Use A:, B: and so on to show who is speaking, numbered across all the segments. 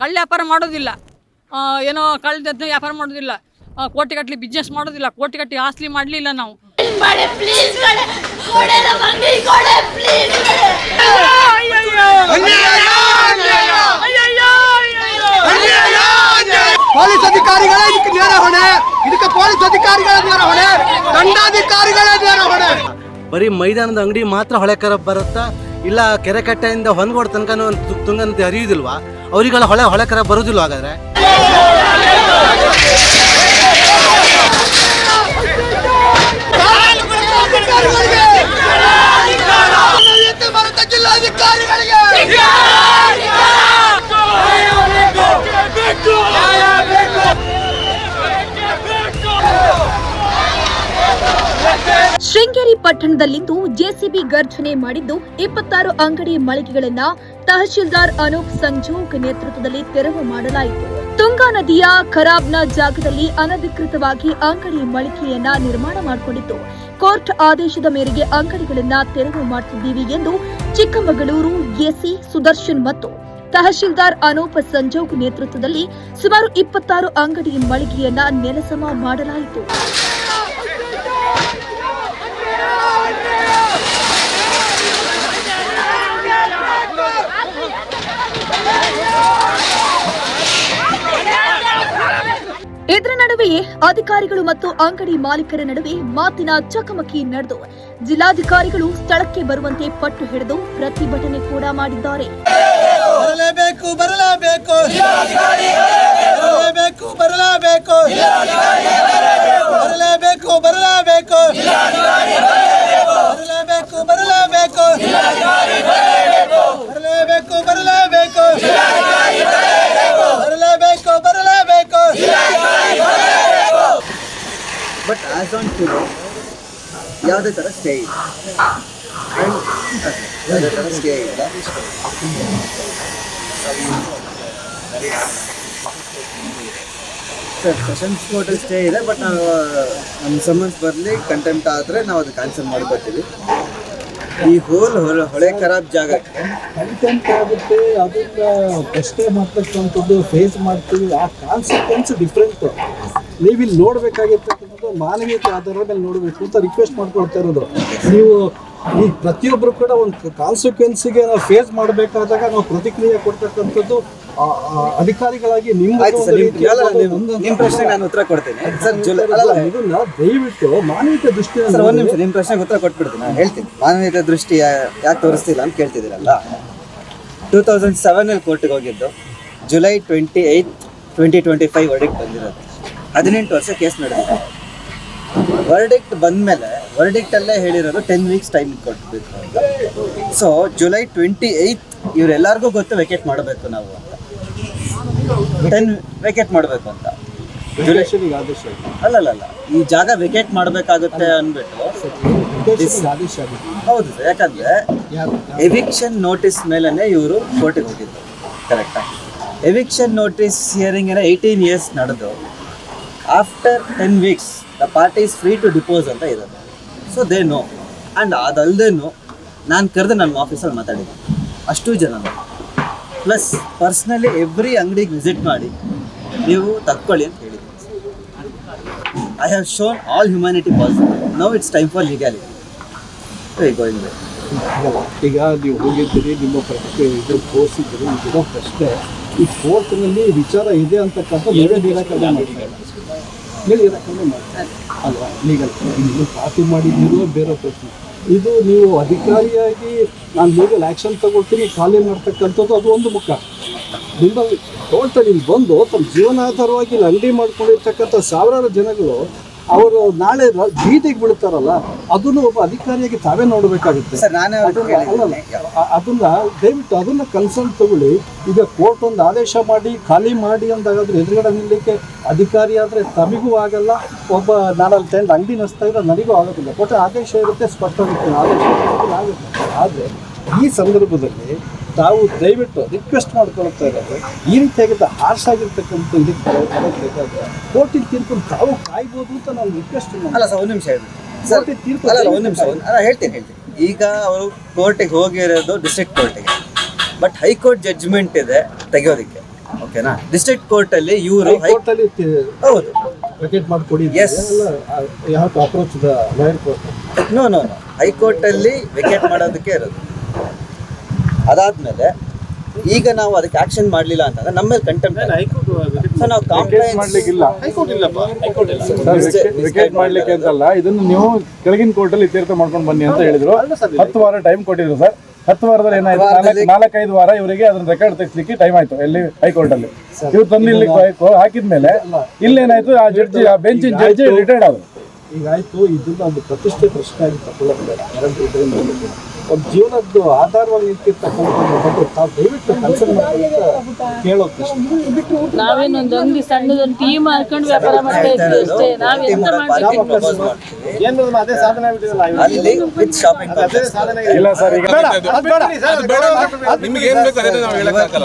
A: ಕಳ್ಳ ವ್ಯಾಪಾರ ಮಾಡೋದಿಲ್ಲ. ಏನೋ ಕಳ್ಳ ವ್ಯಾಪಾರ ಮಾಡೋದಿಲ್ಲ. ಕೋಟಿ ಕಟ್ಟಲಿ ಬಿಸ್ನೆಸ್ ಮಾಡೋದಿಲ್ಲ. ಕೋಟಿಗಟ್ಟಲೆ ಆಸ್ತಿ ಮಾಡಲಿಲ್ಲ ನಾವು.
B: ಪ್ಲೀಸ್
C: ಅಧಿಕಾರಿಗಳೇ ಇದಕ್ಕೆ ನೇರ ಹೊಣೆ. ಇದಕ್ಕೆ ಪೊಲೀಸ್ ಅಧಿಕಾರಿಗಳ ನೇರ ಹೊಣೆ. ದಂಡಾಧಿಕಾರಿಗಳೇ ನೇರ ಹೊಣೆ.
D: ಬರೀ ಮೈದಾನದ ಅಂಗಡಿ ಮಾತ್ರ ಹೊಳೆ ಕರ ಬರುತ್ತಾ? ಇಲ್ಲ ಕೆರೆ ಕಟ್ಟೆಯಿಂದ ಹೊನ್ಗೋಡ್ ತನಕ ತುಂಗ ಹರಿಯುವುದಿಲ್ವಾ ಅವರಿಗೆಲ್ಲ ಹೊಳೆ ಹೊಳೆ ಹೊಳೆಕರ ಬರೋದಿಲ್ಲ ಹಾಗಾದ್ರೆ?
E: ಶೃಂಗೇರಿ ಪಟ್ಟಣದಲ್ಲಿಂದು ಜೆಸಿಬಿ ಗರ್ಜನೆ ಮಾಡಿದ್ದು ಇಪ್ಪತ್ತಾರು ಅಂಗಡಿ ಮಳಿಗೆಗಳನ್ನ ತಹಶೀಲ್ದಾರ್ ಅನೂಪ್ ಸಂಜೋಗ್ ನೇತೃತ್ವದಲ್ಲಿ ತೆರವು ಮಾಡಲಾಯಿತು. ತುಂಗಾ ನದಿಯ ಖರಾಬ್ನ ಜಾಗದಲ್ಲಿ ಅನಧಿಕೃತವಾಗಿ ಅಂಗಡಿ ಮಳಿಗೆಯನ್ನ ನಿರ್ಮಾಣ ಮಾಡಿಕೊಂಡಿತ್ತು. ಕೋರ್ಟ್ ಆದೇಶದ ಮೇರೆಗೆ ಅಂಗಡಿಗಳನ್ನ ತೆರವು ಮಾಡುತ್ತಿದ್ದೀವಿ ಎಂದು ಚಿಕ್ಕಮಗಳೂರು ಎಸಿ ಸುದರ್ಶನ್ ಮತ್ತು ತಹಶೀಲ್ದಾರ್ ಅನೂಪ್ ಸಂಜೋಗ್ ನೇತೃತ್ವದಲ್ಲಿ ಸುಮಾರು ಇಪ್ಪತ್ತಾರು ಅಂಗಡಿ ಮಳಿಗೆಯನ್ನ ನೆಲಸಮ ಮಾಡಲಾಯಿತು. ಇದರ ನಡುವೆಯೇ ಅಧಿಕಾರಿಗಳು ಮತ್ತು ಅಂಗಡಿ ಮಾಲೀಕರ ನಡುವೆ ಮಾತಿನ ಚಕಮಕಿ ನಡೆದು ಜಿಲ್ಲಾಧಿಕಾರಿಗಳು ಸ್ಥಳಕ್ಕೆ ಬರುವಂತೆ ಪಟ್ಟು ಹಿಡಿದು ಪ್ರತಿಭಟನೆ ಕೂಡ ಮಾಡಿದ್ದಾರೆ.
C: ಬರಲೇಬೇಕು ಬರಲೇಬೇಕು. ಬರಲೇಬೇಕು ಬರಲೇಬೇಕು. ಬರಲೇಬೇಕು ಬರಲೇಬೇಕು. ಬರಲೇಬೇಕು ಬರಲೇಬೇಕು. ಬರಲೇಬೇಕು ಬರಲೇಬೇಕು.
F: ಆಸ್ ಆನ್ ಟು ಯಾವುದೇ ಥರ ಸ್ಟೇ ಇಲ್ಲ. ಯಾವುದೇ ಥರ ಸ್ಟೇ ಇಲ್ಲ. ಸರ್ ಸೆಷನ್ಸ್ ಹೋಟೆಲ್ ಸ್ಟೇ ಇದೆ ಬಟ್ ನಾವು, ನಮ್ಮ ಸಮನ್ಸ್ ಬರಲಿ ಕಂಟೆಂಟ್ ಆದರೆ ನಾವು ಅದು ಕ್ಯಾನ್ಸಲ್ ಮಾಡ್ಕೊತೀವಿ. ಈ ಹೋಲ್ ಹೊಳೆ ಹೊಳೆ ಖರಾಬ್ ಜಾಗಕ್ಕೆ
G: ಕಂಟೆಂಟ್ ಆಗುತ್ತೆ, ಅದನ್ನ ಪ್ರಶ್ನೆ ಮಾಡ್ತಕ್ಕಂಥದ್ದು ಫೇಸ್ ಮಾಡ್ತೀವಿ, ಆ ಕಾನ್ಸಿಕ್ವೆನ್ಸ್ ಡಿಫ್ರೆಂಟ್ ನೀವು ನೋಡಬೇಕಾಗಿರ್ತಕ್ಕಂಥದ್ದು ಮಾನವೀಯತೆ ಆಧಾರದ ಮೇಲೆ ನೋಡಬೇಕು ಅಂತ ರಿಕ್ವೆಸ್ಟ್ ಮಾಡ್ಕೊಳ್ತಾ ಇರೋದು. ನೀವು ಈ ಪ್ರತಿಯೊಬ್ಬರು ಕೂಡ ಒಂದು ಕಾನ್ಸಿಕ್ವೆನ್ಸಿಗೆ ನಾವು ಫೇಸ್ ಮಾಡಬೇಕಾದಾಗ ನಾವು ಪ್ರತಿಕ್ರಿಯೆ ಕೊಡ್ತಕ್ಕಂಥದ್ದು ಅಧಿಕಾರಿಗಳಾಗಿ ನಿಮ್ಮ
F: ಪ್ರಶ್ನೆ ನಾನು ಉತ್ತರ ಕೊಡ್ತೇನೆ. ಸರ್
G: ಇದನ್ನ ದಯವಿಟ್ಟು ಮಾನವೀಯತೆ ದೃಷ್ಟಿಯಿಂದ
F: ಸರ್ ಒಂದು ನಿಮಿಷ ನಿಮ್ಮ ಪ್ರಶ್ನೆಗೆ ಉತ್ತರ ಕೊಟ್ಬಿಡ್ತೀನಿ ನಾನು ಹೇಳ್ತೀನಿ. ಮಾನವೀಯತೆ ದೃಷ್ಟಿ ಯಾಕೆ ತೋರಿಸ್ತಿಲ್ಲ ಅಂತ ಕೇಳ್ತಿದ್ದೀರಲ್ಲ? ಟೂ ತೌಸಂಡ್ ಸೆವೆನಲ್ಲಿ ಕೋರ್ಟಿಗೆ ಹೋಗಿದ್ದು July twenty eight twenty twenty five verdict ಬಂದಿರೋದು. ಹದಿನೆಂಟು ವರ್ಷ ಕೇಸ್ ನಡೆದಿದೆ. ವರ್ಡಿಕ್ಟ್ ಬಂದಮೇಲೆ ವರ್ಡಿಕ್ಟಲ್ಲೇ ಹೇಳಿರೋದು ಟೆನ್ ವೀಕ್ಸ್ ಟೈಮ್ ಕೊಟ್ಬೇಕು ಅಂತ ಸೊ ಜುಲೈ ಟ್ವೆಂಟಿ ಏಯ್ತ್ ಇವರೆಲ್ಲರಿಗೂ ಗೊತ್ತು ವೆಕೇಟ್ ಮಾಡಬೇಕು ನಾವು ಅಂತ. ಟೆನ್ ವೆಕೇಟ್ ಮಾಡಬೇಕು ಅಂತ.
G: ಅಲ್ಲ
F: ಅಲ್ಲ ಈ ಜಾಗ ವೆಕೇಟ್ ಮಾಡಬೇಕಾಗುತ್ತೆ ಅಂದ್ಬಿಟ್ಟು ಹೌದು ಸರ್ ಯಾಕಂದ್ರೆ ಎವಿಕ್ಷನ್ ನೋಟಿಸ್ ಮೇಲೇ ಇವರು ಕೋರ್ಟಿಗೆ ಹೋಗಿದ್ದು ಕರೆಕ್ಟಾ ಎವಿಕ್ಷನ್ ನೋಟಿಸ್ ಹಿಯರಿಂಗ್ ಏನೋ ಏಯ್ಟೀನ್ ಇಯರ್ಸ್ ನಡೆದು after ten weeks the party is free to dispose ಅಂತ ಇದೆ ಸೊ ದೇ ನೋ ಆ್ಯಂಡ್ ಅದಲ್ಲದೇನು ನಾನು ಕರೆದು ನನ್ನ ಆಫೀಸಲ್ಲಿ ಮಾತಾಡಿದ್ದೆ. ಅಷ್ಟು ಜನ ಪ್ಲಸ್ ಪರ್ಸ್ನಲಿ ಎವ್ರಿ ಅಂಗಡಿಗೆ ವಿಸಿಟ್ ಮಾಡಿ ನೀವು ತಕ್ಕೊಳ್ಳಿ ಅಂತ ಹೇಳಿದ್ದೆ. I have shown all humanity positive now it's time for legality going.
G: ಈಗ ನೀವು ಹೋಗಿದ್ದೀರಿ ನಿಮ್ಮ ಪ್ರಶ್ನೆ ಇದು ತೋರಿಸಿದ್ದೀರಿ ಇದು ಪ್ರಶ್ನೆ. ಈ ಕೋರ್ಟ್ನಲ್ಲಿ ವಿಚಾರ ಇದೆ ಅಂತಕ್ಕಂಥ ಬೇರೆ ಬೇರೆ ಕಡೆ ಮಾಡಿದ್ದಾರೆ ಅಲ್ವಾ? ಲೀಗಲ್ ನೀವು ಪಾರ್ಟಿ ಮಾಡಿದ್ದೀರೋ ಬೇರೆ ಪ್ರಶ್ನೆ. ಇದು ನೀವು ಅಧಿಕಾರಿಯಾಗಿ ನಾನು ಲೀಗಲ್ ಆ್ಯಕ್ಷನ್ ತಗೊಳ್ತೀನಿ, ಖಾಲಿ ಮಾಡ್ತಕ್ಕಂಥದ್ದು ಅದು ಒಂದು ಮುಖ. ನಿಮ್ಮ ಟೋಟಲ್ ಇಲ್ಲಿ ಬಂದು ತಮ್ಮ ಜೀವನಾಧಾರವಾಗಿ ಇಲ್ಲಿ ಅಂಗಡಿ ಮಾಡ್ಕೊಂಡಿರ್ತಕ್ಕಂಥ ಸಾವಿರಾರು ಜನಗಳು ಅವರು ನಾಳೆ ಬೀದಿಗೆ ಬೀಳ್ತಾರಲ್ಲ ಅದನ್ನು ಒಬ್ಬ ಅಧಿಕಾರಿಯಾಗಿ ತಾವೇ ನೋಡಬೇಕಾಗುತ್ತೆ. ಅದನ್ನ ದಯವಿಟ್ಟು ಅದನ್ನ ಕನ್ಸಲ್ಟ್ ತಗೊಳ್ಳಿ. ಈಗ ಕೋರ್ಟ್ ಒಂದು ಆದೇಶ ಮಾಡಿ ಖಾಲಿ ಮಾಡಿ ಅಂದಾಗಾದ್ರೆ ಎದುರುಗಡೆ ನಿಲ್ಲಕ್ಕೆ ಅಧಿಕಾರಿ ಆದರೆ ತಮಿಗೂ ಆಗಲ್ಲ ಒಬ್ಬ ನಾನಲ್ಲಿ ತಂದು ಅಂಗಡಿ ನಡೆಸ್ತಾ ಇದ್ರೆ ನನಗೂ ಆಗೋದಿಲ್ಲ. ಕೊಟ್ಟರೆ ಆದೇಶ ಇರುತ್ತೆ ಆದೇಶ ಇರುತ್ತೆ, ಆಗುತ್ತೆ. ಆದರೆ ಈ ಸಂದರ್ಭದಲ್ಲಿ ತಾವು ದಯವಿಟ್ಟು ರಿಕ್ವೆಸ್ಟ್ ಮಾಡ್ಕೊಳ್ತಾ ಇರೋದು. ಈ ರೀತಿಯಾಗಿದ್ದ ಹಾರ್ಸ್ ಆಗಿರ್ತಕ್ಕಂಥ ಇದಕ್ಕೆ ಬೇಕಾದ್ರೆ ಕೋರ್ಟಿನ ತೀರ್ಪು ತಾವು ಕಾಯ್ಬೋದು ಅಂತ ನಾನು ರಿಕ್ವೆಸ್ಟ್
F: ಅಲ್ಲ ಸರ್ ಒಂದು ನಿಮಿಷ
G: ಹೇಳಿ ತೀರ್ಪು
F: ಅಲ್ಲ ಒಂದು ನಿಮಿಷ ಅಲ್ಲ ಹೇಳ್ತೀನಿ ಹೇಳ್ತೀನಿ. ಈಗ ಅವರು ಕೋರ್ಟಿಗೆ ಹೋಗಿರೋದು ಡಿಸ್ಟ್ರಿಕ್ಟ್ ಕೋರ್ಟಿಗೆ ಬಟ್ ಹೈಕೋರ್ಟ್ ಜಡ್ಜ್ಮೆಂಟ್ ಇದೆ ತೆಗೆಯೋದಕ್ಕೆ. ಓಕೆನಾ ಡಿಸ್ಟ್ರಿಕ್ಟ್ ಕೋರ್ಟ್ ಅಲ್ಲಿ ಇವರು
C: ಹೈಕೋರ್ಟ್ ಅಲ್ಲಿ
F: ಹೌದು.
C: ವೆಕೆಟ್ ಮಾಡ್ಕೊಡಿ
F: ಎಸ್
C: ಯಾವ approach
F: no no no high court ಅಲ್ಲಿ ವೆಕೇಟ್ ಮಾಡೋದಕ್ಕೆ ಇರೋದು. ಅದಾದ್ಮೇಲೆ ಈಗ ನಾವು ಅದಕ್ಕೆ ಆಕ್ಷನ್ ಮಾಡ್ಲಿಲ್ಲ ಅಂತಂದ್ರೆ ನಮ್ಮ ಮೇಲೆ ಕಂಟೆಂಪ್ಟ್ ಸೊ ನಾವು ಕಾಂಪ್ಲೈಂಟ್
H: ಮಾಡ್ಲಿಕ್ಕಿಲ್ಲ. ಹೈಕೋರ್ಟ್ ಇಲ್ಲಪ್ಪ ಹೈಕೋರ್ಟ್ ಇಲ್ಲ.
F: Mistake-
H: ವಿಕೆಟ್
F: mistake
H: ಮಾಡ್ಲಿಕ್ಕೆ ಅಂತಲ್ಲ ಇದನ್ನು ನೀವು ಕೆಳಗಿನ ಕೋರ್ಟ್ ಅಲ್ಲಿ ಇತ್ಯರ್ಥ ಮಾಡ್ಕೊಂಡು ಬನ್ನಿ ಅಂತ ಹೇಳಿದ್ರು. ಹತ್ತು ವಾರ ಟೈಮ್ ಕೊಟ್ಟಿದ್ರು ಸರ್. ಹತ್ತು ವಾರದಲ್ಲಿ ಏನಾಯ್ತು? ನಾಲ್ಕು ನಾಲ್ಕೈದು ವಾರ ಇವರಿಗೆ ಅದನ್ನ ರೆಕಾರ್ಡ್ ತೆಗಿಸ್ಲಿಕ್ಕೆ ಟೈಮ್ ಆಯ್ತು ಎಲ್ಲಿ? ಹೈಕೋರ್ಟ್ ಅಲ್ಲಿ. ಇವ್ರು ತಂದು ಇಲ್ಲಿ ಹಾಕಿದ್ಮೇಲೆ ಇಲ್ಲೇನಾಯ್ತು ಆ ಜಡ್ಜಿ ಆ ಬೆಂಚಿನ ಜಡ್ಜಿ ರಿಟೈರ್ಡ್ ಆದ್ರು.
C: ಈಗ ಆಯ್ತು ಇದನ್ನ ಒಂದು ಪ್ರತಿಷ್ಠೆ ಪ್ರಶ್ನೆ ಆಗಿ ತಗೊಳ್ಳೋದು. ಒಂದು ಜೀವನದ್ದು ಆಧಾರವಾಗಿ ನಿಂತಿರ್ತಕ್ಕಂಥದ್ದು ಬಗ್ಗೆ ತಾವು ದಯವಿಟ್ಟು ಮಾಡಿ ಅಂತ ಕೇಳೋದು ಪ್ರಶ್ನೆ
B: ನಾವೇನೊಂದು ಅಂಗಡಿ ಸಣ್ಣದೊಂದು ಟೀಮ್ ಹಾಕೊಂಡು ವ್ಯಾಪಾರ ಮಾಡ್ತಾ ಇದ್ವಿ ಅಷ್ಟೇ. ನಾವ್ ಎಂತ ಮಾಡ್ಲಿಕ್ಕೆ
H: ಅದೇ ಸಾಧನೆ
F: ಅಲ್ಲಿ ವಿತ್ ಶಾಪಿಂಗ್
H: ಇಲ್ಲ ಸರ್ ಈಗ
I: ನಿಮ್ಗೆ ಏನ್ ಬೇಕು ನಾವು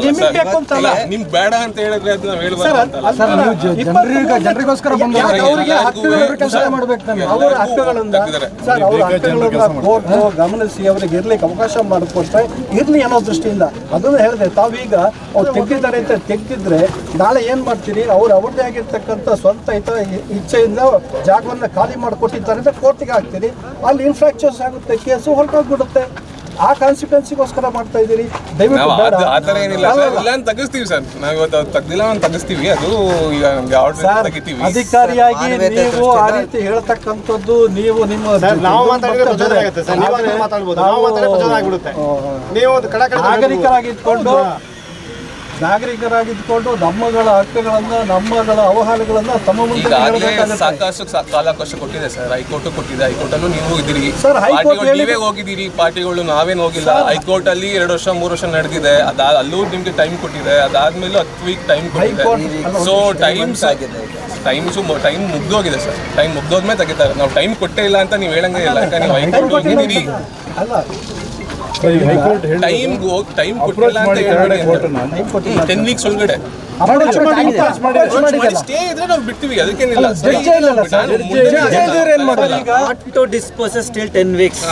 C: ನಿಮ್ಗೆ ಬೇಕು ಅಂತಲ್ಲ.
I: ಅಲ್ಲ, ನಿಮ್ಗೆ ಬೇಡ ಅಂತ ಹೇಳಿದ್ರೆ ಅದು ನಾವು ಹೇಳ್ಬಾರ್ದು
C: ಜನರಿಗೋಸ್ಕರ ಅವರಿಗೆ ಹಕ್ಕುಗಳ ಕೆಲಸ ಮಾಡ್ಬೇಕು ಅವರ ಹಕ್ಕುಗಳನ್ನ ಸರ್ ಅವರ ಹಕ್ಕುಗಳನ್ನ ಕೋರ್ಟ್ ಗಮನಿಸಿ ಅವರಿಗೆ ಇರ್ಲಿಕ್ಕೆ ಅವಕಾಶ ಮಾಡಿಕೊಟ್ರೆ ಇರ್ಲಿ ಅನ್ನೋ ದೃಷ್ಟಿಯಿಂದ. ಅದನ್ನು ಹೇಳಿದೆ, ತಾವೀಗ ಅವ್ರು ತೆಗ್ದಿದ್ದಾರೆ ಅಂತ ತೆಗ್ದಿದ್ರೆ ನಾಳೆ ಏನ್ ಮಾಡ್ತೀರಿ? ಅವ್ರು ಅವ್ರದ್ದೇ ಆಗಿರ್ತಕ್ಕಂಥ ಸ್ವಂತ ಹಿತ, ಇಚ್ಛೆಯಿಂದ ಜಾಗವನ್ನ ಖಾಲಿ ಮಾಡಿಕೊಟ್ಟಿದ್ದಾರೆ ಅಂತ ಕೋರ್ಟಿಗೆ ಹಾಕ್ತೀರಿ. ಅಲ್ಲಿ ಇನ್ಫ್ರಾಕ್ಚರ್ಸ್ ಆಗುತ್ತೆ ಕೇಸು ಹೊರಟೋಗ್ಬಿಡುತ್ತೆ. ಆ ಕಾನ್ಸಿಕ್ವೆನ್ಸಿಗೋಸ್ಕರ ಮಾಡ್ತಾ ಇದ್ದೀರಿ? ದಯವಿಟ್ಟು
I: ನಾವು ಆ ತರ ಏನಿಲ್ಲ ಸರ್. ಇಲ್ಲ ಅಂತ ತೆಗಿಸ್ತೀವಿ ಸರ್. ನಾವು ಇವತ್ತು ಅದು ತೆಗ್ದಿಲ್ಲ ಅಂತ ತೆಗಿಸ್ತೀವಿ. ಅದು ಈಗ ನಮ್ಗೆ ಆರ್ಡರ್
C: ಸರ್
I: ತೆಗಿತೀವಿ.
C: ಅಧಿಕಾರಿಯಾಗಿ
F: ಮಾನವೀಯತೆ
C: ನೀವು ಆ
F: ದೃಷ್ಟಿಯಿಂದ-
C: ರೀತಿ ಹೇಳ್ತಕ್ಕಂಥದ್ದು ನೀವು ನಿಮ್ಮ
H: ನಾವು ಮಾತಾಡಿದ್ರೆ
C: ಮತ್ತೆ
H: ಪ್ರಚೋದನೆ ಆಗುತ್ತೆ ಸರ್. ನೀವು
C: ಆದ್ರೆ
H: ಮಾತಾಡ್ಬೋದು. ನಾವು ಮಾತಾಡಿದ್ರೆ ಪ್ರಚೋದನೆ ಆಗ್ಬಿಡುತ್ತೆ. ನೀವು ಒಂದು ಕಡ ನಾಗರಿಕರಾಗಿ
C: ನಾಗರಿಕರಾಗಿದ್ಕೊಂಡು ನಾಗರಿಕರಾಗಿದ್ಕೊಂಡು ನಮ್ಮಗಳ ಹಕ್ಕುಗಳನ್ನು ನಮ್ಮಗಳ ಅವಹಾಲಗಳನ್ನು ತಮ್ಮ ಮುಂದೆ.
I: ಸಾಕಷ್ಟು ಕಾಲಾವಕಾಶ ಕೊಟ್ಟಿದೆ ಸರ್. ಹೈಕೋರ್ಟ್ ಕೊಟ್ಟಿದೆ. ಹೈಕೋರ್ಟ್ ಅಲ್ಲೂ ನೀವು ಇದ್ದೀರಿ.
C: ಸರ್, ಹೈಕೋರ್ಟ್
I: ನೀವೇ ಹೋಗಿದ್ದೀರಿ. ಪಾರ್ಟಿಗಳು ನಾವೇನು ಹೋಗಿಲ್ಲ. ಹೈಕೋರ್ಟ್ ಅಲ್ಲಿ ಎರಡು ವರ್ಷ ಮೂರು ವರ್ಷ ನಡೆದಿದೆ. ಅದ ಅಲ್ಲೂ ನಿಮ್ಗೆ ಟೈಮ್ ಕೊಟ್ಟಿದೆ. ಅದಾದ್ಮೇಲೆ ಹತ್ತು ವೀಕ್ ಟೈಮ್ ಕೊಟ್ಟಿದೆ. ಸೊ ಟೈಮ್ಸ್
F: ಆಗಿದೆ.
I: ಟೈಮ್ಸು ಟೈಮ್ ಮುಗ್ದೋಗಿದೆ ಸರ್. ಟೈಮ್ ಮುಗ್ದೋದ್ಮೇಲೆ ತೆಗಿತಾರೆ. ನಾವು ಟೈಮ್ ಕೊಟ್ಟೇ ಇಲ್ಲ ಅಂತ ನೀವು ಹೇಳಂಗೇ ಇಲ್ಲ. ಯಾಕಂದ್ರೆ ನೀವು ಹೈಕೋರ್ಟ್ ಹೋಗಿದ್ದೀರಿ.
C: ಅಲ್ಲ.
H: ಹೈಕೋರ್ಟ್ ಹೇಳಿ
I: ಟೈಮ್ ಟೈಮ್
H: ಅಪ್ರೋಚ್
I: ಕೊಟ್ಟಿಲ್ಲ ಅಂತ
H: ಮಾಡಿ ಕೆಳಗಡೆ ಕೋರ್ಟ್
I: ಹೇಳ್ಬೇಡಿ ಟೆನ್ ವೀಕ್ಸ್ ಒಳಗಡೆ.
C: Approach ಮಾಡಿ
I: approach ಮಾಡಿ ಸ್ಟೇ ಇದ್ರೆ ನಾವು ಬಿಡ್ತೀವಿ ಅದಕ್ಕೇನಿಲ್ಲ.
C: Judge
F: not to disposes still ten weeks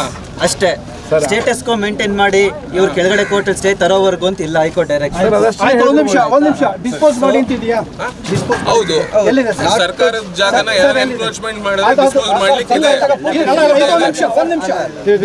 F: ಅಷ್ಟೇ. ಸ್ಟೇಟಸ್ ಕೋ ಮೇಂಟೈನ್ ಮಾಡಿ ಇವ್ರ ಕೆಳಗಡೆ ಕೋರ್ಟ್ ಸ್ಟೇ ತರೋವರೆಗೂ ಅಂತ ಇಲ್ಲ ಹೈಕೋರ್ಟ್
C: ಡೈರೆಕ್ಟ್ ಒಂದ್ ನಿಮಿಷ ಒಂದ್ ನಿಮಿಷ. ಡಿಸ್ಪೋಸ್ ಮಾಡಿ ಅಂತಿದ್ಯಾ ಡಿಸ್ಪೋಸ್
I: ಹೌದು.
C: ಎಲ್ಲಿದೆ ಸರ್?
I: ಸರ್ಕಾರದ ಜಾಗನ ಯಾರು ಎನ್ಕ್ರೋಚ್ಮೆಂಟ್ ಮಾಡಿದ್ರೆ. ಡಿಸ್ಪೋಸ್ ಮಾಡ್ಲಿಕ್ಕಿದೆ.
C: ಅಲ್ಲ, ಅಲ್ಲ, ಒಂದ್ ನಿಮಿಷ ಒಂದ್ ನಿಮಿಷ.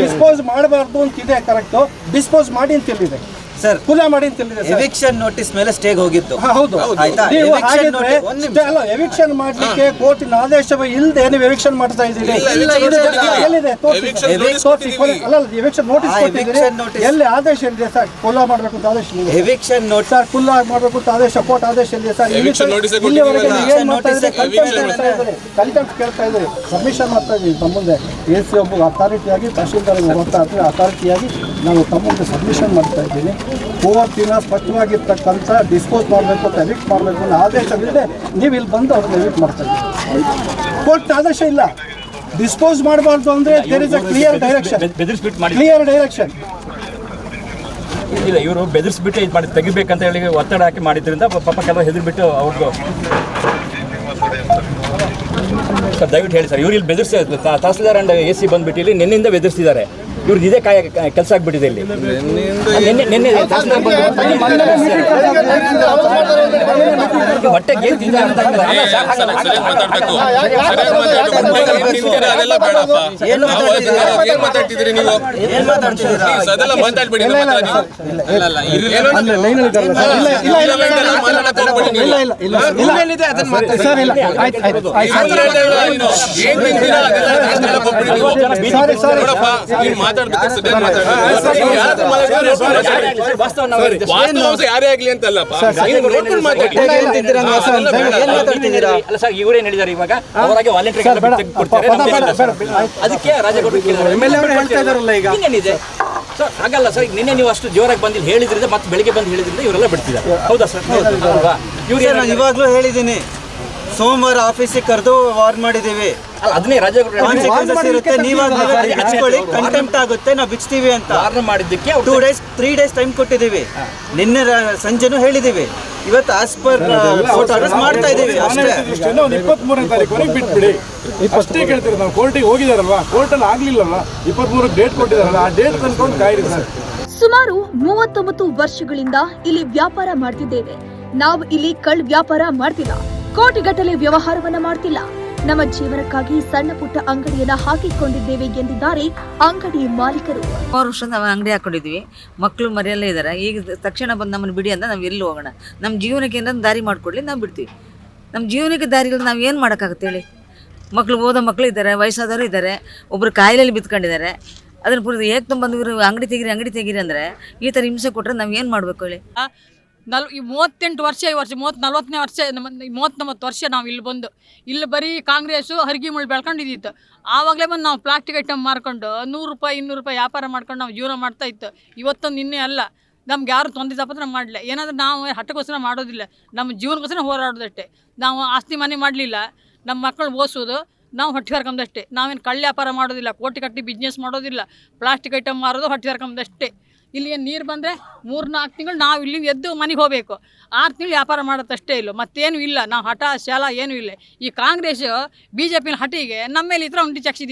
C: ಡಿಸ್ಪೋಸ್ ಮಾಡಬಾರ್ದು ಅಂತಿದೆ ಕರೆಕ್ಟ್ ಡಿಸ್ಪೋಸ್ ಮಾಡಿ ಅಂತ ಹೇಳಿದೆ
F: ಸರ್
C: ಪುನಃ ಮಾಡಿ ಅಂತ ಹೇಳಿದೆ ಸರ್
F: ಎವಿಕ್ಷನ್ ನೋಟಿಸ್ ಮೇಲೆ ಸ್ಟೇಗ್ ಹೋಗಿತ್ತು
C: ಹಾ, ಹೌದು.
F: ಆಯ್ತಾ?
C: ನೀವು ಹಾಗಿದ್ರೆ
F: ಒಂದ್ ನಿಮಿಷ.
C: ಅಲ್ಲ ಎವಿಕ್ಷನ್ ಮಾಡ್ಲಿಕ್ಕೆ ಕೋರ್ಟಿನ ಆದೇಶ ಇಲ್ಲದೆ ನೀವು ಎವಿಕ್ಷನ್ ಮಾಡ್ತಾ ಇದ್ದೀರಿ.
I: ಇಲ್ಲ,
C: ಇಲ್ಲ,
I: eviction
C: ಎಲ್ಲಿದೆ ತೋರಿಸಿ
I: Eviction notice
C: ತೋರಿಸಿ,
I: ಕೊಟ್ಟಿದ್ದೀವಿ.
C: ಅಲ್ಲ ಎವಿಕ್ಷನ್ ನೋಟಿಸ್
F: ಆ
C: ಕೊಟ್ಟಿದ್ದೀರಿ.
F: eviction notice.
C: ಎಲ್ಲಿ ಆದೇಶ ಇದೆ ಸರ್ ಕುಲ್ಲ ಮಾಡಬೇಕು ಅಂತ ಆದೇಶ ಇದೆ
F: ಎವಿಕ್ಷನ್ ನೋಟಿಸ್
C: ಸರ್ ಕುಲ್ಲ ಮಾಡಬೇಕು ಅಂತ ಆದೇಶ ಕೋರ್ಟ್ ಆದೇಶ ಇದೆ ಸರ್ ಇಲ್ಲಿ
I: Eviction notice ಏ
C: ಇಲ್ಲಿವರೆಗೆ ನೀವು ಏನ್ ಮಾಡ್ತಾ ಇದ್ದೀರಿ?
F: Eviction
C: ಕಂಟೆಂಟ್ ಕಂಟೆಂಟ್ ಕೇಳ್ತಾ ಇದ್ದೀರಿ. ಸಬ್ಮಿಷನ್ ಮಾಡ್ತಾ ಇದ್ದೀವಿ ತಮ್ಮ ಮುಂದೆ. ಎ ಸಿ ಒಬ್ಬ ಅಥಾರಿಟಿಯಾಗಿ ತಹಶೀಲ್ದಾರ್ ಹೋಗ್ತಾ ಇರ್ತೀವಿ ಅಥಾರಿಟಿಯಾಗಿ ನಾವು ತಮ್ಮ ಮುಂದೆ ಸಬ್ಮಿಷನ್ ಮಾಡ್ತಾ ಇದ್ದೀನಿ. ಕೋರ್ಟಿನ ಸ್ವಚ್ಛವಾಗಿರ್ತಕ್ಕಂಥ ಡಿಸ್ಪೋಸ್ ಮಾಡಬೇಕು ಅಂತ ಎವಿಕ್ಟ್ ಮಾಡಬೇಕು ಅನ್ನೋ ಆದೇಶವಿಲ್ಲದೆ ನೀವು ಇಲ್ಲಿ ಬಂದು ಅವ್ರನ್ನ ಎವಿಟ್ ಮಾಡ್ತಾರೆ ಕೋರ್ಟ್ ಕೋರ್ಟ್ನ ಆದೇಶ ಇಲ್ಲ. ಡಿಸ್ಪೋಸ್ ಮಾಡಬಾರ್ದು ಅಂದರೆ there is a clear direction clear direction
J: ಇಲ್ಲ ಇವರು ಬೆದರಿಸ್ಬಿಟ್ಟು ಇದು ಮಾಡಿ ತೆಗಿಬೇಕಂತ ಹೇಳಿ ಒತ್ತಡ ಹಾಕಿ ಮಾಡಿದ್ರಿಂದ ಪಾಪ ಕೆಲವರು ಹೆದರ್ಬಿಟ್ಟು ಅವ್ರದ್ದು ಸರ್ ದಯವಿಟ್ಟು ಹೇಳಿ ಸರ್ ಇವ್ರು ಇಲ್ಲಿ ಬೆದರಿಸಿ ತಹಸೀಲ್ದಾರ್ ಅಂಡ್ ಎ ಸಿ ಬಂದ್ಬಿಟ್ಟು ಇಲ್ಲಿ ನಿನ್ನಿಂದ ಬೆದರಿಸಿದ್ದಾರೆ ಇವ್ರದ್ದು ಇದೇ ಕಾಯ ಕೆಲಸ ಆಗ್ಬಿಟ್ಟಿದೆ ಇಲ್ಲಿ ನಿನ್ನೆ ನಿನ್ನೆ
I: ಹೊಟ್ಟೆ ಮಾತಾಡ್ಬೇಡಿ ಮಾತಾಡ್ಬೇಕು ಯಾರು ಆಗ್ಲಿ ಅಂತಲ್ಲಪ್ಪ?
J: ಹೇಳಿದ್ದಾರೆ ಇವಾಗ? ಅವರಾಗೆ. ಅದಕ್ಕೆ ರಾಜಗೌಡರು
C: ಹೇಳ್ತಾ ಇದಾರಲ್ಲ ಈಗ.
J: ಇನ್ನೇನಿದೆ ಸರ್ ಹಾಗಲ್ಲ ಸರ್ ನಿನ್ನೆ ನೀವು ಅಷ್ಟು ಜೋರಾಗಿ ಬಂದಿಲ್ಲ ಹೇಳಿದ್ರಿಂದ ಮತ್ತೆ ಬೆಳಿಗ್ಗೆ ಬಂದು ಹೇಳಿದ್ರಿಂದ ಇವರೆಲ್ಲ ಬಿಡ್ತಿದ್ದಾರೆ. ಹೌದಾ ಸರ್?
F: ಇವಾಗ್ಲೂ ಹೇಳಿದ್ದೀನಿ. ಸೋಮವಾರ ಆಫೀಸಿಗೆ ಕರೆದು ವಾರ್ನ್
J: ಮಾಡಿದೀವಿ ಅದನ್ನೇ
F: ಇರುತ್ತೆ ಕಂಟೆಂಪ್ಟ್ ಆಗುತ್ತೆ ನಾವು ಬಿಚ್ತೀವಿ ಅಂತ.
J: ವಾರ್ನ್ ಮಾಡಿದ್ದಕ್ಕೆ
F: two days three days time ಕೊಟ್ಟಿದ್ದೀವಿ. ನಿನ್ನೆ ಸಂಜೆನೂ ಹೇಳಿದ್ದೀವಿ. ಇವತ್ತು ಆಸ್ ಪರ್ ಫೋಟೋ ಅಡ್ರೆಸ್ ಮಾಡ್ತಾ ಇದ್ದೀವಿ ಅಷ್ಟೇ.
H: ಇಷ್ಟೆಲ್ಲ ಒಂದು ಇಪ್ಪತ್ಮೂರನೇ ತಾರೀಕುವರೆಗೆ ಬಿಟ್ಬಿಡಿ. ಅಷ್ಟೇ ಕೇಳ್ತೀರಿ ನಾವು ಕೋರ್ಟಿಗೆ ಹೋಗಿದಾರಲ್ವಾ? ಕೋರ್ಟಲ್ಲಿ ಆಗ್ಲಿಲ್ಲಲ್ಲ. ಇಪ್ಪತ್ಮೂರಕ್ಕೆ ಡೇಟ್ ಕೊಟ್ಟಿದಾರಲ್ಲ ಆ ಡೇಟ್ ತಂದ್ಕೊಂಡು ಕಾಯಿರಿ ಸರ್.
E: ಸುಮಾರು ಮೂವತ್ತೊಂಬತ್ತು ವರ್ಷಗಳಿಂದ ಇಲ್ಲಿ ವ್ಯಾಪಾರ ಮಾಡ್ತಿದ್ದೇವೆ. ನಾವು ಇಲ್ಲಿ ಕಳ್ ವ್ಯಾಪಾರ ಮಾಡ್ತಿಲ್ಲ. ಕೋಟಿಗಟ್ಟಲೆ ವ್ಯವಹಾರವನ್ನ ಮಾಡ್ತಿಲ್ಲ. ನಮ್ಮ ಜೀವನಕ್ಕಾಗಿ ಸಣ್ಣ ಪುಟ್ಟ ಅಂಗಡಿಯನ್ನ ಹಾಕಿಕೊಂಡಿದ್ದೇವೆ ಎಂದಿದ್ದಾರೆ ಅಂಗಡಿ ಮಾಲೀಕರು.
K: ಮೂರು ವರ್ಷ ನಾವು ಅಂಗಡಿ ಹಾಕೊಂಡಿದ್ವಿ. ಮಕ್ಕಳು ಮರೆಯಲ್ಲೇ ಇದ್ದಾರೆ ಈಗ ತಕ್ಷಣ ಬಂದು ನಮ್ಮನ್ನು ಬಿಡಿ ಅಂತ ನಾವು ಎಲ್ಲಿ ಹೋಗೋಣ? ನಮ್ಮ ಜೀವನಕ್ಕೆ ಏನಾದ್ರು ದಾರಿ ಮಾಡಿಕೊಡ್ಲಿ ನಾವು ಬಿಡ್ತೀವಿ. ನಮ್ಮ ಜೀವನಕ್ಕೆ ದಾರಿ ಇಲ್ಲ ನಾವು ಏನು ಮಾಡೋಕ್ಕಾಗುತ್ತೆ ಹೇಳಿ? ಮಕ್ಕಳು ಓದೋ ಮಕ್ಕಳು ಇದ್ದಾರೆ ವಯಸ್ಸಾದವರು ಇದ್ದಾರೆ ಒಬ್ಬರು ಕಾಯಿಲೆಯಲ್ಲಿ ಬಿತ್ಕೊಂಡಿದ್ದಾರೆ. ಅದನ್ನು ಪೂರ್ತಿ ಹೇಗೆ ತುಂಬ ಅಂಗಡಿ ತೆಗೀರಿ ಅಂಗಡಿ ತೆಗೀರಿ ಅಂದರೆ ಈ ಥರ ಹಿಂಸೆ ಕೊಟ್ಟರೆ ನಾವು ಏನು ಮಾಡಬೇಕು ಹೇಳಿ?
A: ನಲ್ ಈ ಮೂವತ್ತೆಂಟು ವರ್ಷ, ಈ ವರ್ಷ ಮೂವತ್ತು ನಲ್ವತ್ತನೇ ವರ್ಷ, ನಮ್ಮ ಮೂವತ್ತೊಂಬತ್ತು ವರ್ಷ ನಾವು ಇಲ್ಲಿ ಬಂದು. ಇಲ್ಲಿ ಬರೀ ಕಾಂಗ್ರೆಸ್ಸು ಹರಿಗಿ ಮುಳ್ಳು ಬೆಳ್ಕೊಂಡಿದ್ದಿತ್ತು ಆವಾಗಲೇ ಬಂದು ನಾವು ಪ್ಲಾಸ್ಟಿಕ್ ಐಟಮ್ ಮಾರ್ಕೊಂಡು, ನೂರು ರೂಪಾಯಿ, ಇನ್ನೂರು ರೂಪಾಯಿ ವ್ಯಾಪಾರ ಮಾಡ್ಕೊಂಡು ನಾವು ಜೀವನ ಮಾಡ್ತಾ ಇತ್ತು. ಇವತ್ತೊಂದು ನಿನ್ನೆ ಅಲ್ಲ, ನಮ್ಗೆ ಯಾರು ತೊಂದರೆ ತಪ್ಪತ್ರ ಮಾಡಲಿಲ್ಲ. ಏನಾದರೂ ನಾವು ಹಟ್ಟಕ್ಕೋಸ್ಕರ ಮಾಡೋದಿಲ್ಲ. ನಮ್ಮ ಜೀವನಕ್ಕೋಸ್ಕರ ಹೋರಾಡೋದಷ್ಟೆ. ನಾವು ಆಸ್ತಿ ಮನೆ ಮಾಡಲಿಲ್ಲ. ನಮ್ಮ ಮಕ್ಕಳು ಓದಿಸೋದು, ನಾವು ಹೊಟ್ಟೆ ಹರ್ಕೊಂಡಷ್ಟೇ ನಾವೇನು ಕಳ್ಳ ವ್ಯಾಪಾರ ಮಾಡೋದಿಲ್ಲ, ಕೋಟಿ ಕಟ್ಟಿ ಬಿಸ್ನೆಸ್ ಮಾಡೋದಿಲ್ಲ. ಪ್ಲಾಸ್ಟಿಕ್ ಐಟಮ್ ಮಾರೋದು ಹೊಟ್ಟೆ ಹರ್ಕೊಂಬದಷ್ಟೇ ಇಲ್ಲಿ ಏನು ನೀರು ಬಂದರೆ ಮೂರು ನಾಲ್ಕು ತಿಂಗಳು ನಾವು ಇಲ್ಲಿಂದ ಎದ್ದು ಮನೆಗೆ ಹೋಗಬೇಕು. ಆರು ತಿಂಗಳು ವ್ಯಾಪಾರ ಮಾಡೋದಷ್ಟೇ ಇಲ್ಲ, ಮತ್ತೇನು ಇಲ್ಲ, ನಾವು ಹಠ ಶಾಲ ಏನೂ ಇಲ್ಲ. ಈ ಕಾಂಗ್ರೆಸ್ ಬಿ ಜೆ ಪಿನ ಹಠಿಗೆ ನಮ್ಮ ಮೇಲೆ ಇದ್ರೆ ಉಂಟು ಚಕ್ಷಿ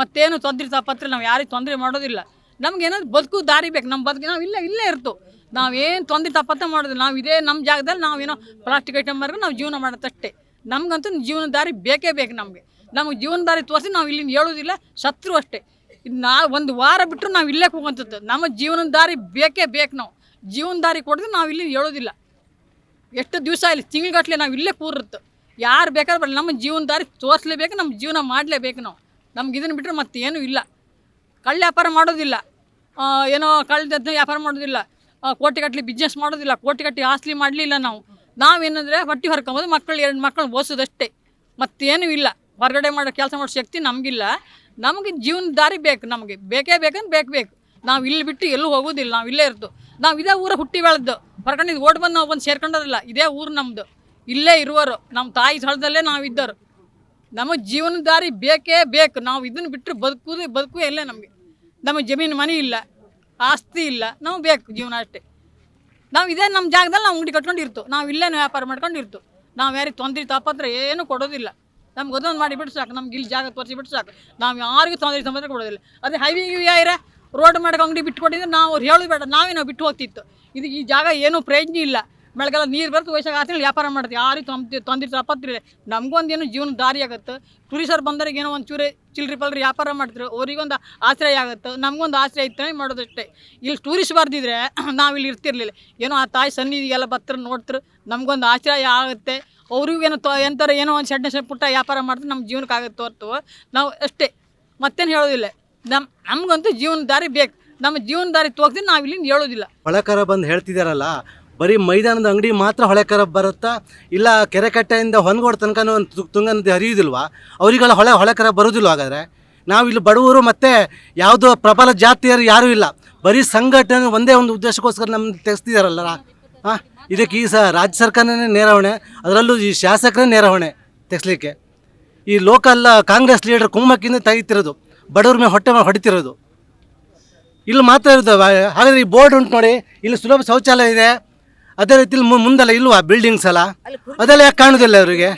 A: ಮತ್ತೇನು ತೊಂದರೆ ತಪ್ಪತ್ರ ನಾವು ಯಾರಿಗೆ ತೊಂದರೆ ಮಾಡೋದಿಲ್ಲ. ನಮ್ಗೇನಾದ್ರು ಬದುಕು ದಾರಿ ಬೇಕು ನಮ್ಮ ಬದುಕು ನಾವು ಇಲ್ಲೇ ಇಲ್ಲೇ ಇರ್ತು. ನಾವೇನು ತೊಂದರೆ ತಪ್ಪತ್ತ ಮಾಡೋದಿಲ್ಲ, ನಾವು ಇದೇ ನಮ್ಮ ಜಾಗದಲ್ಲಿ ನಾವೇನೋ ಪ್ಲಾಸ್ಟಿಕ್ ಐಟಮ್ ಮಾರ್ಗ ನಾವು ಜೀವನ ಮಾಡೋದಷ್ಟೇ. ನಮಗಂತೂ ಜೀವನ ದಾರಿ ಬೇಕೇ ಬೇಕು ನಮಗೆ. ನಮಗೆ ಜೀವನ ದಾರಿ ತೋರಿಸಿ ನಾವು ಇಲ್ಲಿಂದ ಹೇಳೋದಿಲ್ಲ ಶತ್ರು ಅಷ್ಟೇ. ನಾ ಒಂದು ವಾರ ಬಿಟ್ಟರು ನಾವು ಇಲ್ಲೇ ಹೋಗುವಂಥದ್ದು ನಮ್ಮ ಜೀವನದ ದಾರಿ ಬೇಕೇ ಬೇಕು ನಾವು. ಜೀವನ ದಾರಿ ನಾವು ಇಲ್ಲಿ ಹೇಳೋದಿಲ್ಲ. ಎಷ್ಟು ದಿವಸ ಇಲ್ಲಿ ತಿಂಗ್ಳುಗಟ್ಲೆ ನಾವು ಇಲ್ಲೇ ಕೂರುತ್ತೆ ಯಾರು ಬೇಕಾದ್ರೆ ಬರಲಿ, ನಮ್ಮ ಜೀವನ ದಾರಿ ತೋರಿಸ್ಲೇಬೇಕು, ನಮ್ಮ ಜೀವನ ಮಾಡಲೇಬೇಕು ನಾವು. ನಮ್ಗೆ ಇದನ್ನು ಬಿಟ್ಟರೆ ಮತ್ತೇನೂ ಇಲ್ಲ. ಕಳ್ಳ ವ್ಯಾಪಾರ ಮಾಡೋದಿಲ್ಲ. ಏನೋ ಕಳ್ಳದ ವ್ಯಾಪಾರ ಮಾಡೋದಿಲ್ಲ. ಕೋಟಿಗಟ್ಟಲೆ ಬಿಸ್ನೆಸ್ ಮಾಡೋದಿಲ್ಲ. ಕೋಟಿಗಟ್ಟಿ ಆಸ್ತಿ ಮಾಡಲಿಲ್ಲ ನಾವು. ನಾವೇನಂದರೆ ಹೊಟ್ಟೆ ಹೊರ್ಕೊಂಬೋದು, ಮಕ್ಕಳು ಎರಡು ಮಕ್ಕಳು ಓದಿಸೋದಷ್ಟೇ ಮತ್ತೇನೂ ಇಲ್ಲ. ಹೊರಗಡೆ ಮಾಡೋ ಕೆಲಸ ಮಾಡೋ ಶಕ್ತಿ ನಮಗಿಲ್ಲ. ನಮಗೆ ಜೀವನ ದಾರಿ ಬೇಕು, ನಮಗೆ ಬೇಕೇ ಬೇಕಂದ್ರೆ ಬೇಕು ಬೇಕು. ನಾವು ಇಲ್ಲಿ ಬಿಟ್ಟು ಎಲ್ಲೂ ಹೋಗೋದಿಲ್ಲ, ನಾವು ಇಲ್ಲೇ ಇರ್ತು ನಾವು ಇದೇ ಊರ ಹುಟ್ಟಿ ಬೆಳೆದು ಹೊರಗಡೆ ಓಡ್ ಬಂದು ನಾವು ಬಂದು ಸೇರ್ಕೊಂಡೋದಿಲ್ಲ ಇದೇ ಊರು ನಮ್ಮದು ಇಲ್ಲೇ ಇರುವರು ನಮ್ಮ ತಾಯಿ ಸ್ಥಳದಲ್ಲೇ ನಾವು ಇದ್ದರು. ನಮ್ಮ ಜೀವನ ದಾರಿ ಬೇಕೇ ಬೇಕು. ನಾವು ಇದನ್ನು ಬಿಟ್ಟರೆ ಬದುಕುದು, ಬದುಕು ಎಲ್ಲೇ ನಮಗೆ. ನಮ್ಮ ಜಮೀನು ಮನೆ ಇಲ್ಲ, ಆಸ್ತಿ ಇಲ್ಲ, ನಾವು ಬೇಕು ಜೀವನ ಅಷ್ಟೇ. ನಾವು ಇದೇ ನಮ್ಮ ಜಾಗದಲ್ಲಿ ನಾವು ಅಂಗಡಿ ಕಟ್ಕೊಂಡು ಇರ್ತು ನಾವು ಇಲ್ಲೇ ವ್ಯಾಪಾರ ಮಾಡ್ಕೊಂಡು ಇರ್ತು ನಾವು ಯಾರಿಗೆ ತೊಂದರೆ ತಾಪತ್ರ ಏನೂ ಕೊಡೋದಿಲ್ಲ. ನಮ್ಗೆ ಅದೊಂದು ಮಾಡಿ ಬಿಟ್ಟು ಸಾಕು, ನಮ್ಗೆ ಇಲ್ಲಿ ಜಾಗ ತೋರಿಸಿ ಬಿಟ್ಟು ಸಾಕು. ನಾವು ಯಾರಿಗೂ ತೊಂದರೆ ತೊಂದರೆ ಕೊಡೋದಿಲ್ಲ. ಅದೇ ಹೈವೇ ಗಿವಿಯಾಯಿರ ರೋಡ್ ಮಾಡಕ್ಕೆ ಅಂಗಡಿ ಬಿಟ್ಟುಕೊಟ್ಟಿದ್ರೆ ನಾವು ಅವ್ರು ಹೇಳೋದು ಬೇಡ, ನಾವೇ ಬಿಟ್ಟು ಹೋಗ್ತಿತ್ತು. ಇದು ಈ ಜಾಗ ಏನೂ ಪ್ರಯೋಜನ ಇಲ್ಲ. ಬೆಳಗ್ಗೆಲ್ಲ ನೀರು ಬರ್ತು, ವಯಸ್ಸಾಗ ಆತಿಲ್ಲ ವ್ಯಾಪಾರ ಮಾಡ್ತೀವಿ ಯಾರಿಗೆ ತೊಂದ್ರೆ, ತೊಂದರೆ ತಪ್ಪತ್ತಿಲ್ಲ ನಮಗೊಂದು ಏನು ಜೀವನ ದಾರಿ ಆಗುತ್ತೆ. ಟೂರಿಸ್ಟರ್ ಬಂದವ್ರಿಗೆ ಏನೋ ಒಂದು ಚೂರಿ ಚಿಲ್ರಿ ಪಲ್ರಿ ವ್ಯಾಪಾರ ಮಾಡ್ತಿದ್ರು, ಅವರಿಗೊಂದು ಆಶ್ರಯ ಆಗುತ್ತೆ. ನಮಗೊಂದು ಆಶ್ರಯ ಇತ್ತು ಮಾಡೋದಷ್ಟೇ ಇಲ್ಲಿ ಟೂರಿಸ್ಟ್ ಬರ್ದಿದ್ರೆ ನಾವು ಇಲ್ಲಿ ಇರ್ತಿರ್ಲಿಲ್ಲ. ಏನೋ ಆ ತಾಯಿ ಸನ್ನಿಧಿಗೆಲ್ಲ ಬರ್ತಾರೆ, ನೋಡ್ತಾರೆ, ನಮಗೊಂದು ಆಶ್ರಯ ಆಗುತ್ತೆ. ಅವ್ರಿಗೇನೋ ತೊ ಎಂಥರ ಏನೋ ಒಂದು ಸಣ್ಣ ಸಣ್ಣ ಪುಟ್ಟ ವ್ಯಾಪಾರ ಮಾಡಿದ್ರೆ ನಮ್ಮ ಜೀವನಕ್ಕೆ ಆಗುತ್ತೆ ನಾವು ಅಷ್ಟೇ. ಮತ್ತೇನು ಹೇಳೋದಿಲ್ಲ. ನಮ್ಮ ನಮಗಂತೂ ಜೀವನ ದಾರಿ ಬೇಕು. ನಮ್ಮ ಜೀವನ ದಾರಿ ತೋರಿಸಿ ನಾವು ಇಲ್ಲಿಂದ ಹೇಳೋದಿಲ್ಲ.
D: ಹೊಳೆಕರ ಬಂದು ಹೇಳ್ತಿದ್ದಾರಲ್ಲ ಬರೀ ಮೈದಾನದ ಅಂಗಡಿ ಮಾತ್ರ ಹೊಳೆಕರ ಬರುತ್ತಾ? ಇಲ್ಲ ಕೆರೆಕಟ್ಟೆಯಿಂದ ಹೊನ್ಗೋಡ್ ತನಕ ಒಂದು ತುಂಗ ನದಿ ಹರಿಯುವುದಿಲ್ವಾ ಅವರಿಗೆಲ್ಲ ಹೊಳೆ ಹೊಳೆಕರ ಬರೋದಿಲ್ಲ ಹಾಗಾದರೆ? ನಾವು ಇಲ್ಲಿ ಬಡವರು ಮತ್ತು ಯಾವುದೋ ಪ್ರಬಲ ಜಾತಿಯರು ಯಾರೂ ಇಲ್ಲ. ಬರೀ ಸಂಘಟನೆ ಒಂದೇ ಒಂದು ಉದ್ದೇಶಕ್ಕೋಸ್ಕರ ನಮ್ಗೆ ತೆಗೆಸ್ತಿದಾರಲ್ಲ ಹಾಂ ಇದಕ್ಕೆ ಈ ಸಹ ರಾಜ್ಯ ಸರ್ಕಾರನೇ ನೇರ ಹೊಣೆ ಅದರಲ್ಲೂ ಈ ಶಾಸಕರೇ ನೇರ ಹೊಣೆ ತೆಗೆಸ್ಲಿಕ್ಕೆ. ಈ ಲೋಕಲ್ ಕಾಂಗ್ರೆಸ್ ಲೀಡರ್ ಕುಮ್ಮಕ್ಕಿಂದ ತೆಗಿತಿರೋದು ಬಡವ್ರ ಮೇಲೆ ಹೊಟ್ಟೆ ಮೇಲೆ ಹೊಡಿತಿರೋದು. ಇಲ್ಲಿ ಮಾತ್ರ ಇರೋದು ಹಾಗಾದ್ರೆ ಈ ಬೋರ್ಡ್ ಉಂಟು ನೋಡಿ ಇಲ್ಲಿ ಸುಲಭ ಶೌಚಾಲಯ ಇದೆ ಅದೇ ರೀತಿ ಮು- ಮುಂದೆಲ್ಲ ಇಲ್ವಾ ಬಿಲ್ಡಿಂಗ್ಸ್ ಎಲ್ಲ? ಅದೆಲ್ಲ ಯಾಕೆ ಕಾಣುದಿಲ್ಲ ಅವರಿಗೆ?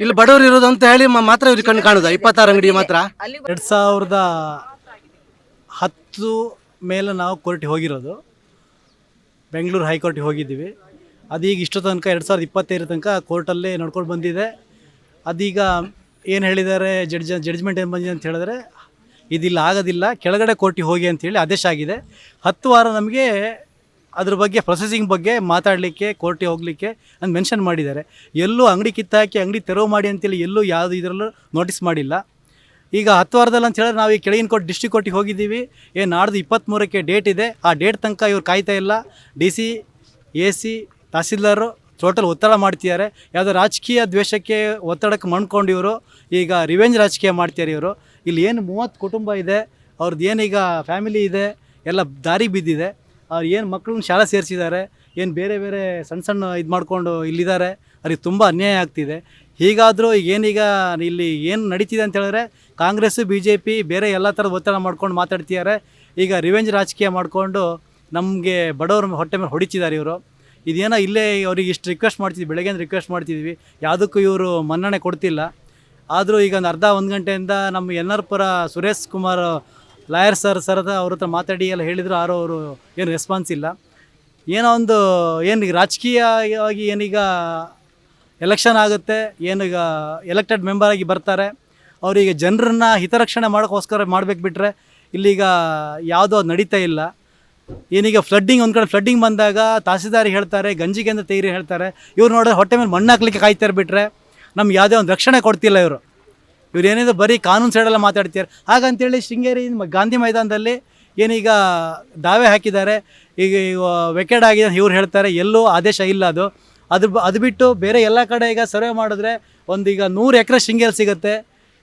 D: ಇಲ್ಲಿ ಬಡವರು ಇರೋದು ಅಂತ ಹೇಳಿ ಮಾತ್ರ ಇವ್ರಿಗೆ ಕಣ್ಣು ಕಾಣುದ ಇಪ್ಪತ್ತಾರು ಅಂಗಡಿ ಮಾತ್ರ.
L: ಎರಡು ಸಾವಿರದ ಹತ್ತು ಮೇಲೆ ನಾವು ಕೋರ್ಟಿಗೆ ಹೋಗಿರೋದು. ಬೆಂಗಳೂರು ಹೈಕೋರ್ಟಿಗೆ ಹೋಗಿದ್ದೀವಿ. ಅದೀಗ ಇಷ್ಟು ತನಕ ಎರಡು ಸಾವಿರದ ಇಪ್ಪತ್ತೈದು ತನಕ ಕೋರ್ಟಲ್ಲೇ ನಡ್ಕೊಂಡು ಬಂದಿದೆ. ಅದೀಗ ಏನು ಹೇಳಿದ್ದಾರೆ ಜಡ್ಜ್ ಜಡ್ಜ್ಮೆಂಟ್ ಏನು ಬಂದಿದೆ ಅಂತ ಹೇಳಿದ್ರೆ, ಇದಿಲ್ಲ, ಆಗೋದಿಲ್ಲ, ಕೆಳಗಡೆ ಕೋರ್ಟಿಗೆ ಹೋಗಿ ಅಂತೇಳಿ ಆದೇಶ ಆಗಿದೆ. ಹತ್ತು ವಾರ ನಮಗೆ ಅದ್ರ ಬಗ್ಗೆ ಪ್ರೊಸೆಸಿಂಗ್ ಬಗ್ಗೆ ಮಾತಾಡಲಿಕ್ಕೆ, ಕೋರ್ಟಿಗೆ ಹೋಗಲಿಕ್ಕೆ ಅಂತ ಮೆನ್ಷನ್ ಮಾಡಿದ್ದಾರೆ. ಎಲ್ಲೂ ಅಂಗಡಿ ಕಿತ್ತಾಕಿ, ಅಂಗಡಿ ತೆರವು ಮಾಡಿ ಅಂತೇಳಿ ಎಲ್ಲೂ ಯಾವುದು ಇದರಲ್ಲೂ ನೋಟಿಸ್ ಮಾಡಿಲ್ಲ. ಈಗ ಹತ್ತು ವಾರದಲ್ಲಿ ಅಂತ ಹೇಳಿದ್ರೆ ನಾವು ಈ ಕೆಳಗಿನ ಕೋರ್ಟ್ ಡಿಸ್ಟ್ರಿಕ್ಟ್ ಕೋರ್ಟಿಗೆ ಹೋಗಿದ್ದೀವಿ. ಏನು ನಾಡ್ದು ಇಪ್ಪತ್ತ್ಮೂರಕ್ಕೆ ಡೇಟ್ ಇದೆ. ಆ ಡೇಟ್ ತನಕ ಇವ್ರು ಕಾಯ್ತಾ ಇಲ್ಲ. D C A C tahsildar total ಒತ್ತಡ ಮಾಡ್ತಿದ್ದಾರೆ. ಯಾವುದೋ ರಾಜಕೀಯ ದ್ವೇಷಕ್ಕೆ ಒತ್ತಡಕ್ಕೆ ಮಣ್ಕೊಂಡು ಇವರು. ಈಗ ರಿವೆಂಜ್ ರಾಜಕೀಯ ಮಾಡ್ತಿದ್ದಾರೆ ಇವರು. ಇಲ್ಲಿ ಏನು ಮೂವತ್ತು ಕುಟುಂಬ ಇದೆ. ಅವ್ರದ್ದು ಏನೀಗ ಫ್ಯಾಮಿಲಿ ಇದೆ. ಎಲ್ಲ ದಾರಿ ಬಿದ್ದಿದೆ. ಅವ್ರು ಏನು ಮಕ್ಕಳನ್ನ ಶಾಲೆ ಸೇರಿಸಿದ್ದಾರೆ. ಏನು ಬೇರೆ ಬೇರೆ ಸಣ್ಣ ಸಣ್ಣ ಇದು ಮಾಡಿಕೊಂಡು ಇಲ್ಲಿದ್ದಾರೆ. ಅವ್ರಿಗೆ ತುಂಬ ಅನ್ಯಾಯ ಆಗ್ತಿದೆ. ಹೀಗಾದರೂ ಏನೀಗ ಇಲ್ಲಿ ಏನು ನಡೀತಿದೆ ಅಂತ ಹೇಳಿದ್ರೆ ಕಾಂಗ್ರೆಸ್ಸು ಬಿ ಜೆ ಪಿ ಬೇರೆ ಎಲ್ಲ ಥರದ ಒತ್ತಡ ಮಾಡ್ಕೊಂಡು ಮಾತಾಡ್ತಿದ್ದಾರೆ. ಈಗ ರಿವೆಂಜ್ ರಾಜಕೀಯ ಮಾಡಿಕೊಂಡು ನಮಗೆ ಬಡವ್ರ ಹೊಟ್ಟೆ ಮೇಲೆ ಹೊಡಿತಿದ್ದಾರೆ ಇವರು. ಇದೇನೋ ಇಲ್ಲೇ ಅವ್ರಿಗೆ ಇಷ್ಟು ರಿಕ್ವೆಸ್ಟ್ ಮಾಡ್ತಿದ್ವಿ, ಬೆಳಗ್ಗೆ ರಿಕ್ವೆಸ್ಟ್ ಮಾಡ್ತಿದ್ವಿ. ಯಾವುದಕ್ಕೂ ಇವರು ಮನ್ನಣೆ ಕೊಡ್ತಿಲ್ಲ. ಆದರೂ ಈಗ ಒಂದು ಅರ್ಧ ಒಂದು ಗಂಟೆಯಿಂದ ನಮ್ಮ N R Suresh Kumar lawyer sir ಸರದ ಅವ್ರ ಹತ್ರ ಮಾತಾಡಿ ಎಲ್ಲ ಹೇಳಿದ್ರು, ಯಾರೋ ಅವರು ಏನು ರೆಸ್ಪಾನ್ಸ್ ಇಲ್ಲ. ಏನೋ ಒಂದು ಏನು ರಾಜಕೀಯವಾಗಿ ಏನೀಗ ಎಲೆಕ್ಷನ್ ಆಗುತ್ತೆ, ಏನೀಗ ಎಲೆಕ್ಟೆಡ್ ಮೆಂಬರ್ ಆಗಿ ಬರ್ತಾರೆ, ಅವರಿಗೆ ಜನರನ್ನ ಹಿತರಕ್ಷಣೆ ಮಾಡೋಕ್ಕೋಸ್ಕರ ಮಾಡಬೇಕು ಬಿಟ್ಟರೆ ಇಲ್ಲಿಗ ಯಾವುದೋ ನಡೀತಾ ಇಲ್ಲ. ಏನೀಗ ಫ್ಲಡ್ಡಿಂಗ್ ಒಂದು ಕಡೆ ಫ್ಲಡ್ಡಿಂಗ್ ಬಂದಾಗ ತಹಸೀಲ್ದಾರಿ ಹೇಳ್ತಾರೆ ಗಂಜಿಗೆ ಅಂತ ತೇರಿ ಹೇಳ್ತಾರೆ, ಇವ್ರು ನೋಡಿದ್ರೆ ಹೊಟ್ಟೆ ಮೇಲೆ ಮಣ್ಣು ಹಾಕ್ಲಿಕ್ಕೆ ಕಾಯ್ತಾರೆ ಬಿಟ್ಟರೆ ನಮ್ಗೆ ಯಾವುದೇ ಒಂದು ರಕ್ಷಣೆ ಕೊಡ್ತಿಲ್ಲ ಇವರು. ಇವ್ರು ಏನಿದೆ ಬರೀ ಕಾನೂನು ಸೈಡೆಲ್ಲ ಮಾತಾಡ್ತಾರೆ ಹಾಗಂತೇಳಿ ಶೃಂಗೇರಿ, ಗಾಂಧಿ ಮೈದಾನದಲ್ಲಿ ಏನೀಗ ದಾವೆ ಹಾಕಿದ್ದಾರೆ, ಈಗ ವೆಕೆಡ್ ಆಗಿದೆ ಇವ್ರು ಹೇಳ್ತಾರೆ, ಎಲ್ಲೂ ಆದೇಶ ಇಲ್ಲ ಅದು. ಅದು ಅದು ಬಿಟ್ಟು ಬೇರೆ ಎಲ್ಲ ಕಡೆ ಈಗ ಸರ್ವೆ ಮಾಡಿದ್ರೆ ಒಂದು ಈಗ ನೂರು ಎಕರೆ ಶೃಂಗೇರಿ ಸಿಗುತ್ತೆ.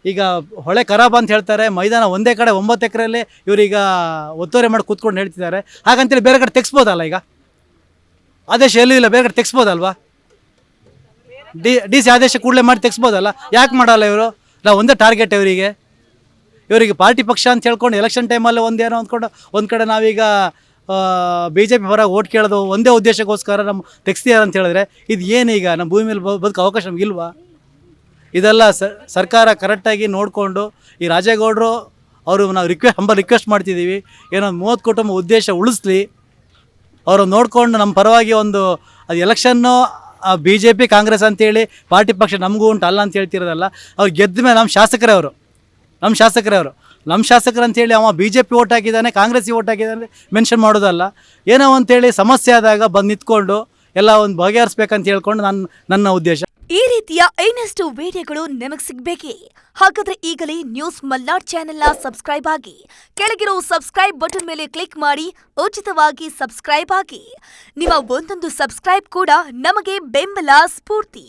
L: ಈಗ ಹೊಳೆ ಖರಾಬ್ ಅಂತ ಹೇಳ್ತಾರೆ, ಮೈದಾನ ಒಂದೇ ಕಡೆ ಒಂಬತ್ತು ಎಕರೆಯಲ್ಲಿ ಇವರೀಗ ಒತ್ತುವರಿ ಮಾಡಿ ಕೂತ್ಕೊಂಡು ಹೇಳ್ತಿದ್ದಾರೆ. ಹಾಗಂತೇಳಿ ಬೇರೆ ಕಡೆ ತೆಗ್ಸ್ಬೋದಲ್ಲ ಈಗ? ಆದೇಶ ಎಲ್ಲೂ ಇಲ್ಲ, ಬೇರೆ ಕಡೆ ತೆಗ್ಸ್ಬೋದಲ್ವಾ? ಡಿ ಡಿ ಸಿ ಆದೇಶ ಕೂಡಲೇ ಮಾಡಿ ತೆಗ್ಸ್ಬೋದಲ್ಲ? ಯಾಕೆ ಮಾಡಲ್ಲ ಇವರು? ನಾವು ಒಂದೇ ಟಾರ್ಗೆಟ್ ಇವರಿಗೆ. ಇವರಿಗೆ ಪಾರ್ಟಿ ಪಕ್ಷ ಅಂತ ಹೇಳ್ಕೊಂಡು ಎಲೆಕ್ಷನ್ ಟೈಮಲ್ಲಿ ಒಂದೇನೋ ಅಂದ್ಕೊಂಡು ಒಂದು ಕಡೆ ನಾವೀಗ ಬಿ ಜೆ ಪಿ ಪರ ಓಟ್ ಕೇಳೋದು ಒಂದೇ ಉದ್ದೇಶಕ್ಕೋಸ್ಕರ ನಮ್ಮ ತೆಗ್ಸ್ತಿದ್ದಾರೆ ಅಂತ ಹೇಳಿದ್ರೆ ಇದು ಏನೀಗ ನಮ್ಮ ಭೂಮಿ ಮೇಲೆ ಬದುಕು ಅವಕಾಶ ನಮಗಿಲ್ವಾ ಇದೆಲ್ಲ ಸರ್ಕಾರ ಕರೆಕ್ಟಾಗಿ ನೋಡಿಕೊಂಡು ಈ ರಾಜೇಗೌಡರು ಅವರು ನಾವು ರಿಕ್ವೆ ಹಂಬ ರಿಕ್ವೆಸ್ಟ್ ಮಾಡ್ತಿದ್ದೀವಿ ಏನೋ ಮೂವತ್ತು ಕುಟುಂಬ ಉದ್ದೇಶ ಉಳಿಸ್ಲಿ. ಅವರು ನೋಡಿಕೊಂಡು ನಮ್ಮ ಪರವಾಗಿ ಒಂದು ಅದು election B J P Congress ಅಂತೇಳಿ ಪಾರ್ಟಿ ಪಕ್ಷ ನಮಗೂ ಉಂಟು, ಅಲ್ಲ ಅಂತ ಹೇಳ್ತಿರೋದಲ್ಲ, ಅವ್ರು ಗೆದ್ದ ಮೇಲೆ ನಮ್ಮ ಶಾಸಕರೇ ಅವರು. ನಮ್ಮ ಶಾಸಕರೇ ಅವರು. ನಮ್ಮ ಶಾಸಕರು ಅಂತೇಳಿ ಅವ ಬಿ ಜೆ ಪಿ ಓಟ್ ಹಾಕಿದ್ದಾನೆ ಕಾಂಗ್ರೆಸ್ಸಿಗೆ ಓಟ್ ಹಾಕಿದ್ದಾನೆ ಮೆನ್ಷನ್ ಮಾಡೋದಲ್ಲ. ಏನೋ ಅಂತೇಳಿ ಸಮಸ್ಯೆ ಆದಾಗ ಬಂದು ನಿಂತ್ಕೊಂಡು ಎಲ್ಲ ಒಂದು ಬಗೆಹರಿಸ್ಬೇಕಂತ ಹೇಳ್ಕೊಂಡು ನನ್ನ ನನ್ನ ಉದ್ದೇಶ.
E: ಈ ರೀತಿಯ ಇನ್ನಷ್ಟು ವಿಡಿಯೋಗಳು ನಿಮಗೆ ಸಿಗಬೇಕೇ? ಹಾಗಾದ್ರೆ ಈಗಲೇ ನ್ಯೂಸ್ ಮಲ್ನಾಡ್ ಚಾನೆಲ್ನ ಸಬ್ಸ್ಕ್ರೈಬ್ ಆಗಿ. ಕೆಳಗಿರೋ ಸಬ್ಸ್ಕ್ರೈಬ್ ಬಟನ್ ಮೇಲೆ ಕ್ಲಿಕ್ ಮಾಡಿ, ಉಚಿತವಾಗಿ ಸಬ್ಸ್ಕ್ರೈಬ್ ಆಗಿ. ನಿಮ್ಮ ಒಂದೊಂದು ಸಬ್ಸ್ಕ್ರೈಬ್ ಕೂಡ ನಮಗೆ ಬೆಂಬಲ ಸ್ಫೂರ್ತಿ.